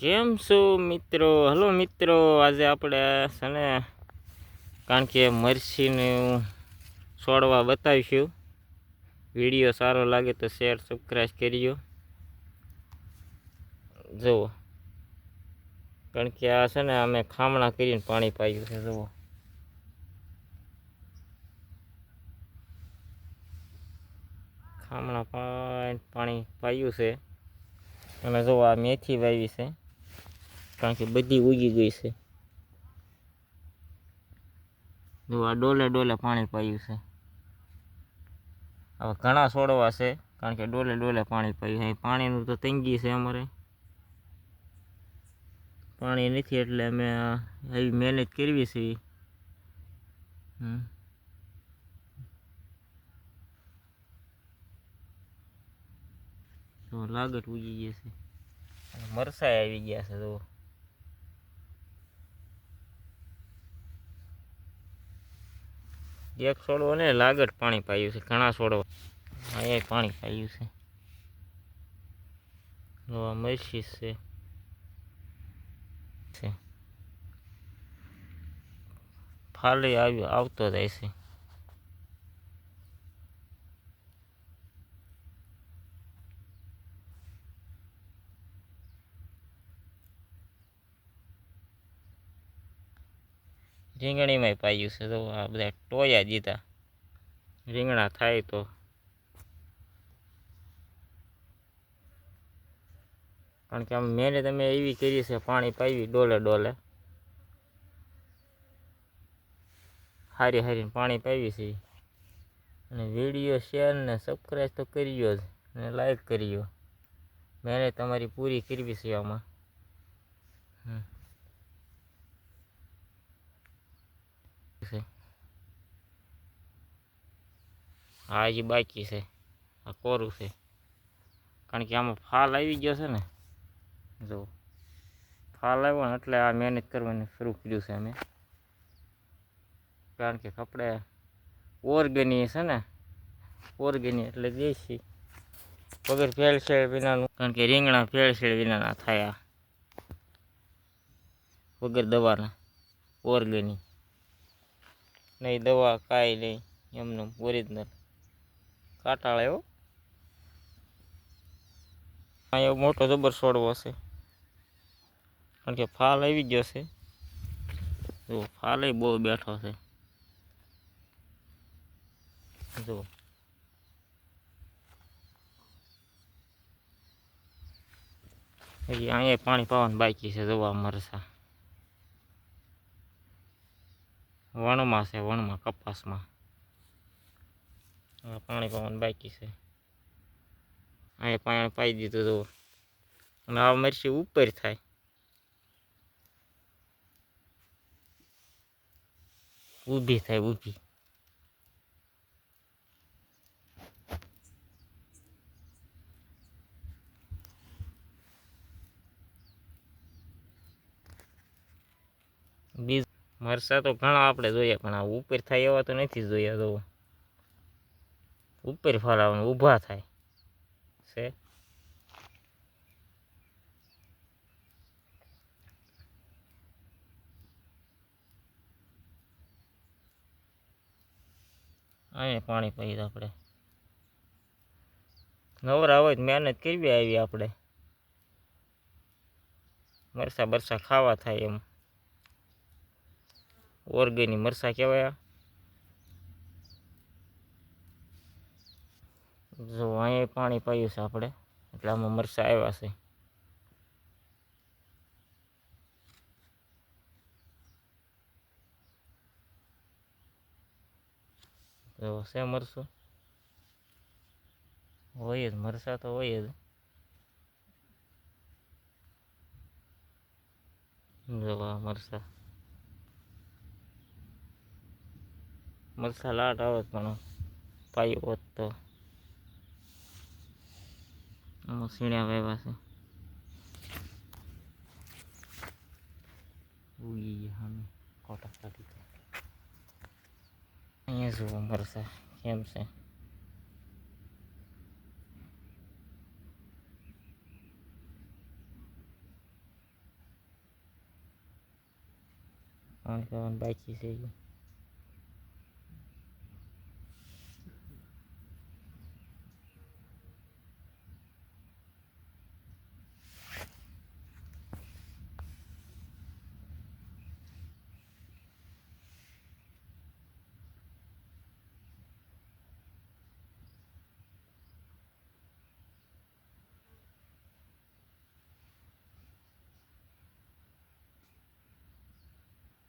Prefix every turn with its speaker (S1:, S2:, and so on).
S1: કેમ છો મિત્રો? હલો મિત્રો, આજે આપણે છે ને કારણ કે મરસીનું છોડવા બતાવીશું. વીડિયો સારો લાગે તો શેર સબસ્ક્રાઈબ કરજો. જુઓ. કારણ કે આ છે ને અમે ખામણા કરીને પાણી પાયું છે, જુઓ. ખામણા પાણી પાયું છે. અને જો આ મેથી વાવી છે. કારણ કે બધી ઉગી ગઈ છે. જો આ ડોલે ડોલે પાણી પાયું છે. હવે ઘણા છોડવા છે, કારણ કે ડોલે ડોલે પાણી પાયું અહીં પાણીનું તો તંગી છે અમારે. પાણી નથી એટલે અમે એવી મહેનત કરવી છે. તો લાગત ઉગી ગઈ છે. મરસાઈ આવી ગયા છે જો એક છોડવો ને લાગત પાણી પાયું છે, ઘણા છોડવા. અહીંયા પાણી પાયું છે. જો આ મરસી છે. છે. ફાલે આવ્યો આવતો જાય છે. રીંગણીમાંય પાયું છે. તો આ બધા ટોયા દીધા રીંગણા થાય તો. કારણ કે આમ મહેનત અમે એવી કરી છે, પાણી પાવી ડોલે ડોલે. હારી હારીને પાણી પાવી છે. અને વીડિયો શેર ને સબસ્ક્રાઈબ તો કર્યો જ અને લાઈક કર્યો મહેનત તમારી પૂરી કરવી છે આમાં. હમ. છે. આ હજી બાકી છે. આ કોરું છે. કારણ કે આમાં ફાલ આવી ગયો છે ને. જો, ફાલ આવ્યો ને એટલે આ મહેનત કરવાની શરૂ કર્યું છે અમે. કારણ કે કપડે ઓર્ગેની છે ને. ઓર્ગેની એટલે દેશી. વગર ભેળસેળ વિનાનું. કારણ કે રીંગણા ભેળસેળ વિનાના થયા. વગર દવાના. ઓર્ગેની નહીં, દવા કાંઈ નહીં, એમનું ઓરિજિનલ. કાંટાળ એવો. અહીંયા મોટો જબર છોડવો છે. કારણ કે ફાલ આવી ગયો છે. જો ફાલ બહુ બેઠો છે. જો અહીંયા પાણી પાવાનું બાકી છે જોવા મરસા. વણમાં છે, વણમાં, કપાસમાં. હવે પાણી પવન બાકી છે. અહીંયા પાણી પાઈ દીધું તો અને આ મરચી ઉપર થાય. ઊભી થાય, ઊભી. બીજ મરસા તો ઘણા આપણે જોઈએ, પણ આ ઉપર થાય એવા તો નથી જોયા તો ઉપર ફરાવાનું ઊભા થાય. છે? અહીંયા પાણી પી આપણે. નવરા હોય તો મહેનત કરવી આવી આપણે. મરસા બરસા ખાવા થાય એમ. ઓર્ગેનિક મરસા કહેવાય. જો અહીંયા પાણી પાયું છે આપણે, એટલે આમાં મરસા આવ્યા છે. જો છે મરસું? હોય જ, મરસા તો હોય જ. જો મરસા લાટ આવત પણ પાઈ હોત તો. સીણ્યા વાવ્યા છે. અહીંયા જુઓ મરસા, કેમ છે? on going back to see you.